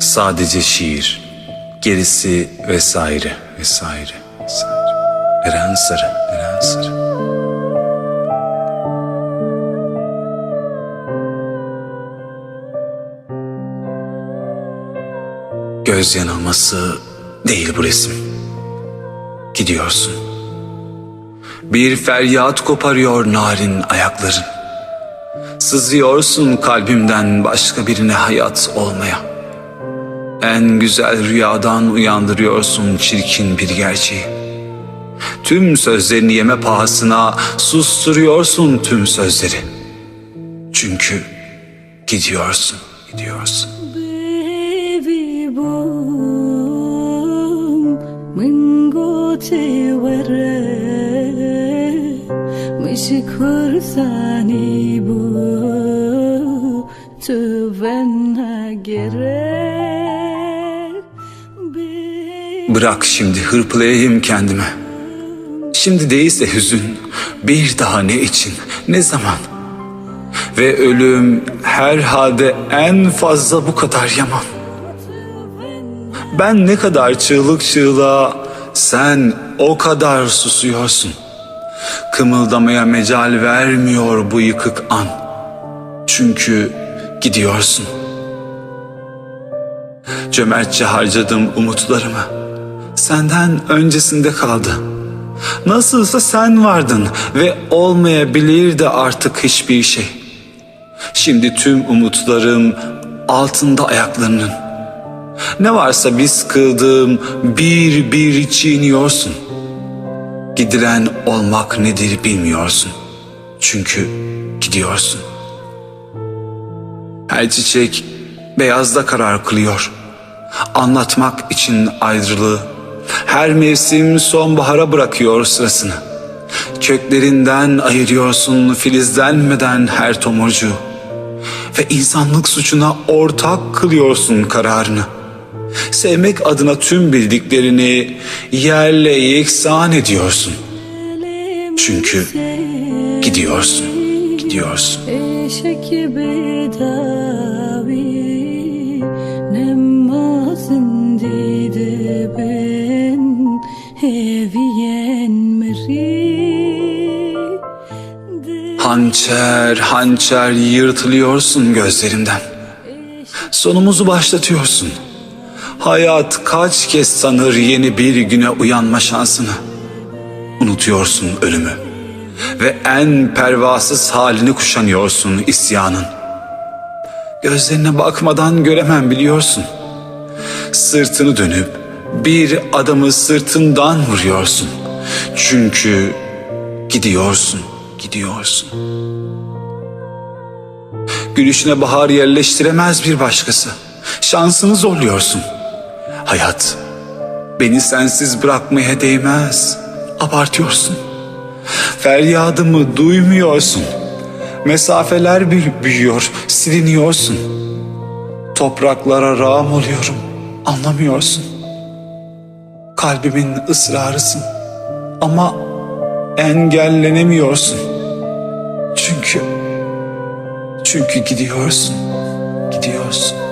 Sadece şiir, gerisi vesaire vesaire vesaire. Eren Sarı, Eren Sarı. Göz yanılması değil bu resim. Gidiyorsun. Bir feryat koparıyor narin ayakların. Sızıyorsun kalbimden başka birine hayat olmaya. En güzel rüyadan uyandırıyorsun çirkin bir gerçeği. Tüm sözlerini yeme pahasına susturuyorsun tüm sözleri. Çünkü gidiyorsun, gidiyorsun. Baby boom من قوتي ورا مش كرساني بو تبنى جرال Bırak şimdi hırpalayayım kendime. Şimdi değilse hüzün, bir daha ne için, ne zaman? Ve ölüm herhalde en fazla bu kadar yaman. Ben ne kadar çığlık çığlığa, sen o kadar susuyorsun. Kımıldamaya mecal vermiyor bu yıkık an. Çünkü gidiyorsun. Cömertçe harcadım umutlarımı. Senden öncesinde kaldı. Nasılsa sen vardın ve olmayabilirdi artık hiçbir şey. Şimdi tüm umutlarım altında ayaklarının. Ne varsa biz kıldığım bir bir çiğniyorsun. Gidilen olmak nedir bilmiyorsun. Çünkü gidiyorsun. Her çiçek beyazda karar kılıyor. Anlatmak için ayrılığı. Her mevsim sonbahara bırakıyor sırasını. Köklerinden ayırıyorsun filizlenmeden her tomurcuğu. Ve insanlık suçuna ortak kılıyorsun kararını. Sevmek adına tüm bildiklerini yerle yeksan ediyorsun. Çünkü gidiyorsun, gidiyorsun. Hançer, hançer yırtılıyorsun gözlerimden. Sonumuzu başlatıyorsun. Hayat kaç kez sanır yeni bir güne uyanma şansını. Unutuyorsun ölümü. Ve en pervasız halini kuşanıyorsun isyanın. Gözlerine bakmadan göremem biliyorsun. Sırtını dönüp bir adamı sırtından vuruyorsun. Çünkü gidiyorsun, gidiyorsun. Gülüşüne bahar yerleştiremez bir başkası. Şansını zorluyorsun. Hayat, beni sensiz bırakmaya değmez. Abartıyorsun. Feryadımı duymuyorsun. Mesafeler büyü- büyüyor, siliniyorsun. Topraklara rağm oluyorum, anlamıyorsun. Kalbimin ısrarısın ama engellenemiyorsun. Çünkü çünkü gidiyorsun, gidiyorsun.